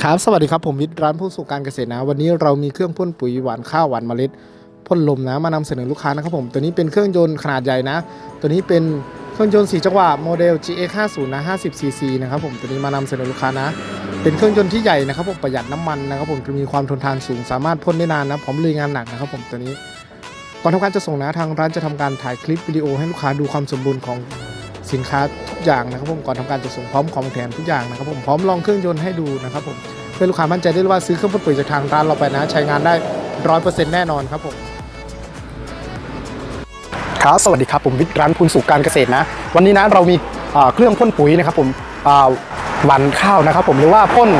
ครับ สวัสดีครับ ผมวิทย์ร้านผู้สู่การเกษตรนะ วันนี้เรามีเครื่องพ่นปุ๋ยหวานข้าวหวานเมล็ดพ่นลมนะมานำเสนอลูกค้านะครับผม ตัวนี้เป็นเครื่องยนต์ขนาดใหญ่นะ ตัวนี้เป็นเครื่องยนต์4จังหวะโมเดล GX50 นะ 50cc นะครับผม ตัวนี้มานำเสนอลูกค้านะ เป็นเครื่องยนต์ที่ใหญ่นะครับผม ประหยัดน้ำมันนะครับผมมีความทนทานสูง สามารถพ่นได้นานนะพร้อมลุยงานหนักนะครับผม ตัวนี้ ก่อนทำการจะส่งนะ ทางร้านจะทำการถ่ายคลิปวิดีโอให้ลูกค้าดูความสมบูรณ์ของสินค้าท อย่างนะครับผมก่อนทำการจะส่งพร้อมของแถมทุกอย่างนะครับผมพร้อมลองเครื่องยนต์ให้ดูนะครับผมเพื่อลูกค้ามั่นใจได้เลยว่าซื้อเครื่องพ่นปุ๋ยจากทางร้านเราไปนะ ใช้งานได้ร้อยเปอร์เซ็นต์แน่นอนครับผมครับสวัสดีครับผมวิทย์ร้านพูนสู่การเกษตรนะ วันนี้นะเรามีเครื่องพ่นปุ๋ยนะครับผมอ่าหวันข้าวนะครับ ผมหรือว่าพ่น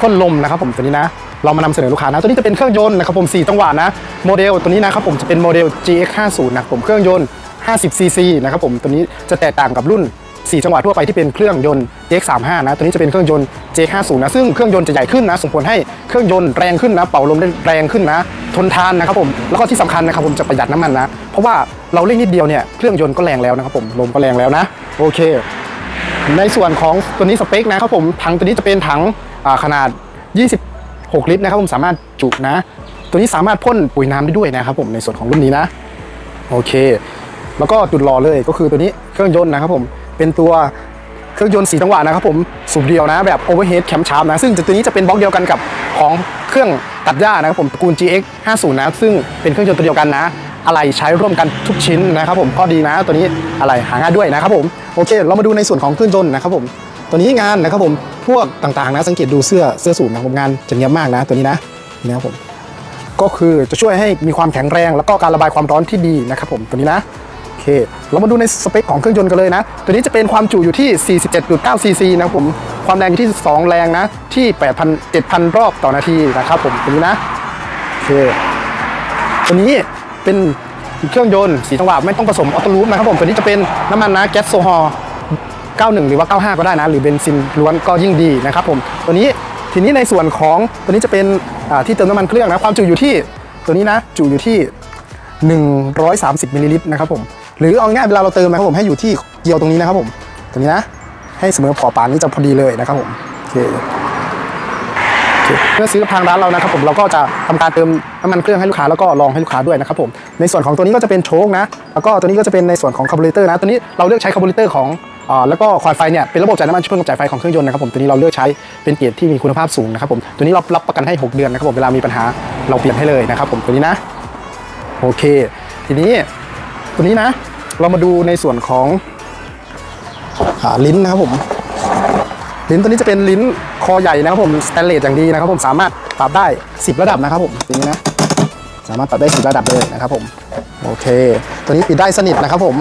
พ่นลมนะครับ ผมตัวนี้นะเรามานำเสนอลูกค้านะตัวนี้จะเป็นเครื่องยนต์นะครับผม4จังหวะนะโมเดลตัวนี้นะครับผมจะเป็นโมเดล GX50 นะครับผมเครื่องยนต์ 50cc นะครับผมตัวนี้จะแตกต่างกับรุ่น 4 จังหวะทั่วไปที่เป็นเครื่องยนต์ X35 นะ ตัวนี้จะเป็นเครื่องยนต์ J50 นะ ซึ่งเครื่องยนต์จะใหญ่ขึ้นนะ ส่งผลให้เครื่องยนต์แรงขึ้นนะ เป่าลมได้แรงขึ้นนะ ทนทานนะครับผม แล้วก็ที่สำคัญนะครับผมจะประหยัดน้ำมันนะ เพราะว่าเราเร่งนิดเดียวเนี่ย เครื่องยนต์ก็แรงแล้วนะครับผม ลมก็แรงแล้วนะ โอเค ในส่วนของตัวนี้สเปคนะครับผม ถังตัวนี้จะเป็นถังอ่าขนาด 26 ลิตรนะครับผม สามารถจุนะ ตัวนี้สามารถพ่นปุ๋ยน้ำได้ด้วยนะครับผม ในส่วนของรุ่นนี้นะ โอเค แล้วก็จุดรอเลยก็คือตัวนี้เครื่องยนต์นะครับผม เป็นตัวเครื่องยนต์สีจังหวะนะครับผมสูบเดียวนะแบบ overhead cam sharp นะซึ่งตัวนี้จะเป็นบล็อกเดียวกันกับของเครื่องตัดหญ้านะครับผมตระกูล GX 50นะซึ่งเป็นเครื่องยนต์ตัวเดียวกันนะอะไรใช้ร่วมกันทุกชิ้นนะครับผมก็ดีนะตัวนี้อะไรหาง่ายด้วยนะครับผมโอเค เรามาดูในส่วนของเครื่องยนต์นะครับผมตัวนี้งานนะครับผมพวกต่างๆนะสังเกตดูเสื้อเสื้อสูทนะผมงานจะเนียบมากนะตัวนี้นะนี่นะครับผมก็คือจะช่วยให้มีความแข็งแรง แล้วก็การระบายความร้อนที่ดีนะครับผมตัวนี้นะ เค เรามาดูในสเปคของเครื่องยนต์กันเลยนะ ตัวนี้จะเป็นความจุอยู่ที่ 47.9 ซีซีนะผม ความแรงอยู่ที่ 2 แรงนะ ที่ 8,000 7,000 รอบต่อนาทีนะครับผมตัวนี้นะ โอเค ตัวนี้เป็นเครื่องยนต์สีจังหวะไม่ต้องผสมออโต้ลูปนะครับผม ตัวนี้จะเป็นน้ำมันนะแก๊สโซฮอล์91 หรือว่า 95 ก็ได้นะ หรือเบนซินล้วนก็ยิ่งดีนะครับผม ตัวนี้ทีนี้ในส่วนของตัวนี้จะเป็นที่เติมน้ำมันเครื่องนะ ความจุอยู่ที่ตัวนี้นะ จุอยู่ที่ 130มิลลิลิตรนะครับผม หรือเอาง่ายเวลาเราเติมนะครับผมให้อยู่ที่เกลียวตรงนี้นะครับผมตัวนี้นะให้เสมอพอปานนี้จะพอดีเลยนะครับผมโอเคเมื่อซื้อกับทางร้านเรานะครับผมเราก็จะทำการเติมน้ำมันเครื่องให้ลูกค้าแล้วก็ลองให้ลูกค้าด้วยนะครับผมในส่วนของตัวนี้ก็จะเป็นโช๊คนะ แล้วก็ตัวนี้ก็จะเป็นในส่วนของคาร์บูเรเตอร์นะตัวนี้เราเลือกใช้คาร์บูเรเตอร์ของอ่าแล้วก็คอยไฟเนี่ยเป็นระบบจ่ายน้ำมันช่วยกระจายไฟของเครื่องยนต์นะครับผมตัวนี้เราเลือกใช้เป็นเกียร์ที่มีคุณภาพสูงนะครับผมตัวนี้เรารับประกันให้ 6 เดือนนะครับผมเวลามีปัญหาเราเปลี่ยนให้เลยนะครับผมตัวนี้นะโอเค ทีนี้ตัวนี้นะ เรามาดูในส่วนของอลิ้นนะครับผม ลิ้นตัวนี้จะเป็นลิ้นคอใหญ่นะครับผมสแตนเลสอย่างดีนะครับผมสามารถปรับได้ 10 ระดับนะครับผมอย่างนี้นะสามารถปรับได้ 10 ระดับเลยนะครับผมโอเค ตัวนี้ปิดได้สนิทนะครับผม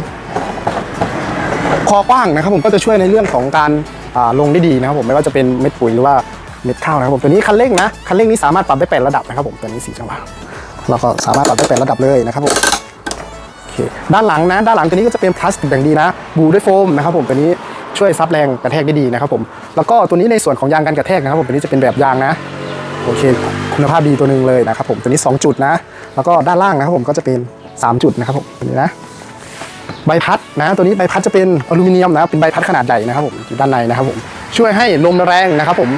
คอกว้างนะครับผมก็จะช่วยในเรื่องของการลงได้ดีนะครับผมไม่ว่าจะเป็นเม็ดปุ๋ยหรือว่าเม็ดข้าวนะครับผมตัวนี้คันเร่งนะคันเร่งนี้สามารถปรับได้8ระดับนะครับผมตัวนี้สีจังหวะเราก็สามารถปรับได้8ระดับเลยนะครับผม ด้านหลังนะด้านหลังตัวนี้ก็จะเป็นพลาสติกอย่างดีนะบูด้วยโฟมนะครับผมตัวนี้ช่วยซับแรงกระแทกได้ดีนะครับผมแล้วก็ตัวนี้ในส่วนของยางกันกระแทกนะครับผมตัวนี้จะเป็นแบบยางนะโอเคคุณภาพดีตัวหนึ่งเลยนะครับผมตัวนี้ 2 จุดนะ แล้วก็ด้านล่างนะครับผมก็จะเป็น 3 จุดนะครับผมตัวนี้นะใบพัดนะตัวนี้ใบพัดจะเป็นอลูมิเนียมนะเป็นใบพัดขนาดใหญ่นะครับผมอยู่ด้านในนะครับผมช่วยให้ลมแรงนะครับผม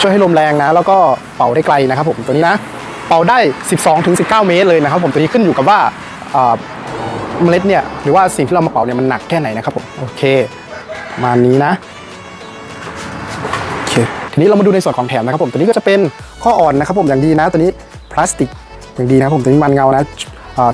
ช่วยให้ลมแรงนะ แล้วก็เป่าได้ไกลนะครับผมตัวนี้นะเป่าได้ 12-19 เมตรเลยนะครับผมตัวนี้ขึ้นอยู่กับว่า เมล็ดเนี่ยหรือว่าสิ่งที่เรามาเป่าเนี่ยมันหนักแค่ไหนนะครับผมโอเคมานี้นะโอเคทีนี้เรามาดูในส่วนของแถมนะครับผมตัวนี้ก็จะเป็นข้ออ่อนนะครับผมอย่างดีนะตัวนี้พลาสติกอย่างดีนะครับผมตัวนี้มันเงานะ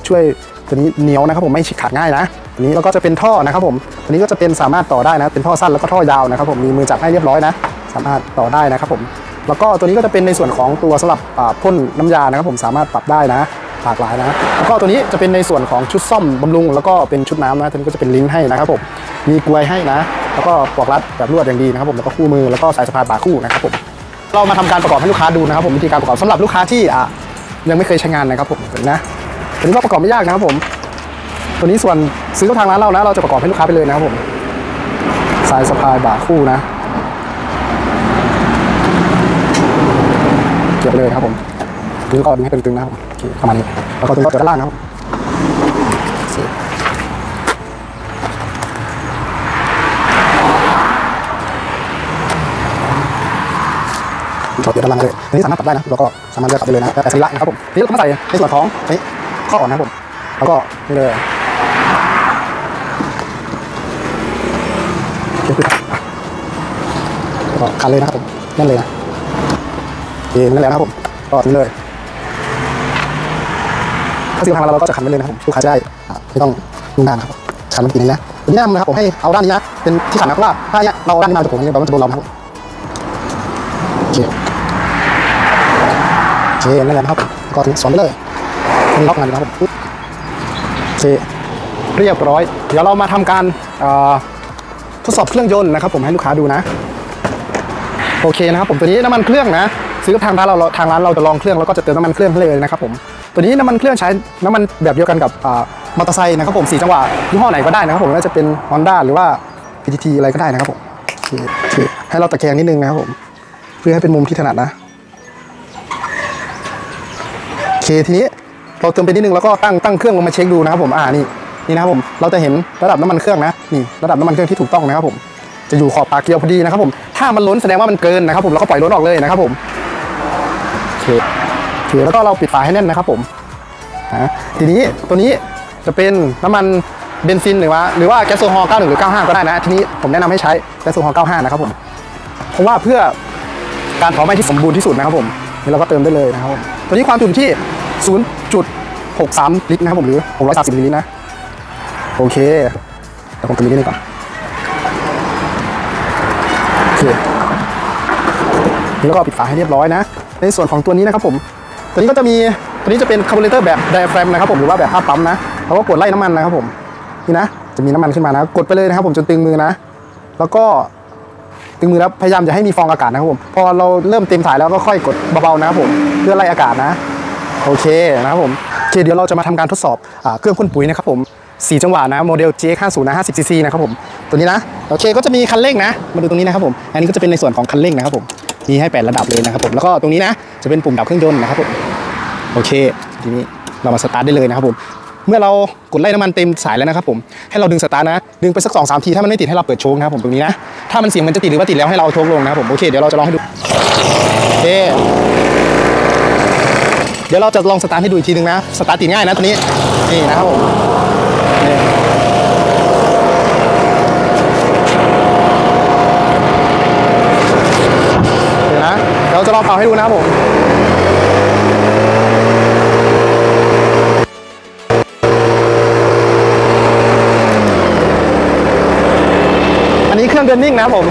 ช่วยตัวนี้เหนียวนะครับผมไม่ฉีกขาดง่ายนะตัวนี้แล้วก็จะเป็นท่อนะครับผมตัวนี้ก็จะเป็นสามารถต่อได้นะ เป็นท่อสั้นแล้วก็ท่อยาวนะครับผมมีมือจับให้เรียบร้อยนะ สามารถต่อได้นะครับผมแล้วก็ตัวนี้ก็จะเป็นในส่วนของตัวสำหรับพ่นน้ำยานะครับผมสามารถปรับได้นะ หลากหลายนะแล้วก็ตัวนี้จะเป็นในส่วนของชุดซ่อมบำรุง แล้วก็เป็นชุดน้ำนะตัวนี้ก็จะเป็นลิงก์ให้นะครับผมมีกลวยให้นะ แล้วก็ปลอกรัดแบบลวดอย่างดีนะครับผมแล้วก็คู่มือแล้วก็สายสะพายบ่าคู่นะครับผมเรามาทำการประกอบให้ลูกค้าดูนะครับผมวิธีการประกอบสำหรับลูกค้าที่อะยังไม่เคยใช้งานนะครับผมนะตัวนี้ก็ประกอบไม่ยากนะครับผม ตัวนี้ส่วนซื้อทางร้านเรานะ เราจะประกอบให้ลูกค้าไปเลยนะครับผม สายสะพายบ่าคู่นะเก็บเลยครับผมดึงก็ดึงให้ตึงๆนะครับ ประมาณนี้แล้วก็ตึงก็จะด้านล่างนะครับโอเคจอดอยู่ด้านล่างเลยนนี้สามารถปรับได้นะเราก็สามารถเลือกปรับได้เลยนะแต่สรีระนะครับผมนี้เราก็มาใส่ในส่วนของนี่ข้ออ่อนนะครับผมแล้วก็นี่เลยโอเคแล้วก็คันเลยนะครับผมแน่นเลยนะโอเคนั่นแหละนะครับผมก็นี่เลย ถ้าซื้อทางเราเราก็จะขันไว้เลยนะครับลูกค้าจะได้ไม่ต้องยุ่งยากนครับขันมันกี่นี้นะวันนี้แนะนำนะครับผมให้เอาด้านนี้นะเป็นที่ขันนะเพราะว่าถ้าเนี่ยเราด้านนี้มาจากผมเนี่ยเราก็จะโดนเราครับโอเคโอเคนั่นแหละนะครับก็ถึงสอนไปเลยมันล็อกมันนะครับผมโอเคเรียบร้อย เดี๋ยวเรามาทำการทดสอบเครื่องยนต์นะครับ ผมให้ลูกค้าดูนะ โอเคนะครับผมตัวนี้น้ำมันเครื่องนะ ซื้อทางร้านเราทางร้านเราจะลองเครื่องแล้วก็จะเติมน้ำมันเครื่องให้เลยนะครับผม ตัวนี้น้ำมันเครื่องใช้น้ำมันแบบเดียวกันกับมอเตอร์ไซค์นะครับผมสีจังหวะยี่ห้อไหนก็ได้นะครับผมไม่าจะเป็น Honda หรือว่า PTT อะไรก็ได้นะครับผมให้เราตะแคงนิดนึงนะครับผมเพื่อให้เป็นมุมที่ถนัดนะโอเคทีนี้เราเติมไปนิดนึงแล้วก็ตั้งตั้งเครื่องลงมาเช็คดูนะครับผมอ่านี่นี่นะครับผมเราจะเห็นระดับน้ำมันเครื่องนะนี่ระดับน้ำมันเครื่องที่ถูกต้องนะครับผมจะอยู่ขอบปากเกลียวพอดีนะครับผมถ้ามันล้นแสดงว่ามันเกินนะครับผมแล้วก็ปล่อยล้นออกเลยนะครับผมโอเค อเคแล้วก็เราปิดฝาให้แน่นนะครับผมนะทีนี้ตัวนี้จะเป็นน้ำมันเบนซินหรือว่าหรือว่าแก๊สโซฮอล์91หรือ 95 ก็ได้นะ ทีนี้ผมแนะนำให้ใช้แก๊สโซฮอล์95 นะครับผม เพราะว่าเพื่อการเผาไหม้ที่สมบูรณ์ที่สุดนะครับผมนี่เราก็เติมได้เลยนะครับผมตัวนี้ความจุที่ 0.63 ลิตรนะครับผมหรือ 630มิลลิลิตรนะ โอเคเดี๋ยวผมเติมนิดนึงก่อนโอเคแล้วก็ปิดฝาให้เรียบร้อยนะ ในส่วนของตัวนี้นะครับผม ตัวนี้ก็จะมีตัวนี้จะเป็นคาร์บูเรเตอร์แบบไดอะแฟรมนะครับผมหรือว่าแบบผ้าปั๊มนะเราก็กดไล่น้ำมันนะครับผมนี่นะจะมีน้ำมันขึ้นมานะกดไปเลยนะครับผมจนตึงมือนะ แล้วก็ตึงมือแล้วพยายามอย่าให้มีฟองอากาศนะครับผมพอเราเริ่มเต็มถ่ายแล้วก็ค่อยกดเบาๆนะครับผมเพื่อไล่อากาศนะโอเคนะครับผมโอเคเดี๋ยวเราจะมาทำการทดสอบอเครื่องพ่นปุ๋ยนะครับผม4จังหวะนะโมเดล GX50 นะ 50cc นะครับผมตัวนี้นะโอเคก็จะมีคันเร่งนะ มาดูตรงนี้นะครับผมอันนี้ก็จะเป็นในส่วนของคันเร่งนะครับผม มีให้ 8 ระดับเลยนะครับผมแล้วก็ตรงนี้นะจะเป็นปุ่มดับเครื่องยนต์นะครับผมโอเคทีนี้เรามาสตาร์ทได้เลยนะครับผมเมื่อเรากดไล่น้ำมันเต็มสายแล้วนะครับผมให้เราดึงสตาร์ทนะดึงไปสักสองสามทีถ้ามันไม่ติดให้เราเปิดโชว์นะครับผมตรงนี้นะถ้ามันเสียงมันจะติดหรือว่าติดแล้วให้เราเอาโชว์ลงนะครับผมโอเคเดี๋ยวเราจะลองให้ดูโอเคเดี๋ยวเราจะลองสตาร์ทให้ดูอีกทีนึงนะสตาร์ทติดง่ายนะตัวนี้นี่นะครับผมนี่เดี๋ยวนะ เดี๋ยวเราจะ ลองเป่าให้ดูนะครับผมอันนี้เครื่องเดินนิ่งนะครับผม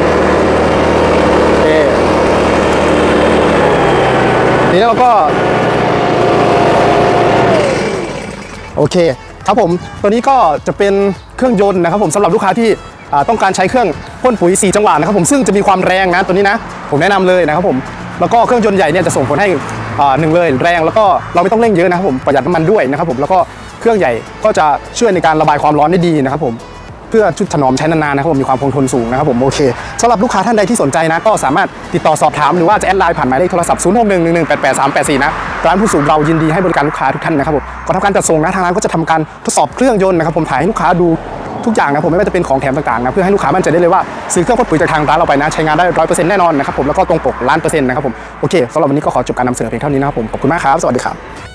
โอเคนี่เราก็ โอเคครับผมตัวนี้ก็จะเป็นเครื่องยนต์นะครับผมสำหรับลูกค้าที่ต้องการใช้เครื่องพ่นปุ๋ย 4 จังหวะนะครับผมซึ่งจะมีความแรงนะตัวนี้นะ ผมแนะนำเลยนะครับผม แล้วก็เครื่องยนต์ใหญ่เนี่ยจะส่งผลให้อ่าหนึ่งเลยแรงแล้วก็เราไม่ต้องเร่งเยอะนะครับผมประหยัดน้ำมันด้วยนะครับผมแล้วก็เครื่องใหญ่ก็จะช่วยในการระบายความร้อนได้ดีนะครับผมเพื่อชุดถนอมใช้นานๆนะครับผมมีความคงทนสูงนะครับผมโอเคสำหรับลูกค้าท่านใดที่สนใจนะ ก็สามารถติดต่อสอบถามหรือว่าจะแอดไลน์ผ่านหมายเลขโทรศัพท์ 0 6 1 1 1 8 8 3 8 4 นะร้านผู้สูงเรายินดีให้บริการลูกค้าทุกท่านนะครับผมก่อนทำการจัดส่งนะทางร้านก็จะทำการทดสอบเครื่องยนต์นะครับผมถ่ายให้ลูกค้าดู ทุกอย่างนะผมไม่ว่าจะเป็นของแถมต่างๆนะเพื่อให้ลูกค้ามั่นใจได้เลยว่าซื้อเครื่องพ่นปุ๋ยจากทางร้านเราไปนะใช้งานได้ร้อยเปอร์เซ็นต์แน่นอนนะครับผมแล้วก็ตรงปกล้านเปอร์เซ็นต์นะครับผมโอเคสำหรับวันนี้ก็ขอจบการนำเสนอเพียงเท่านี้นะครับผมขอบคุณมากครับสวัสดีครับ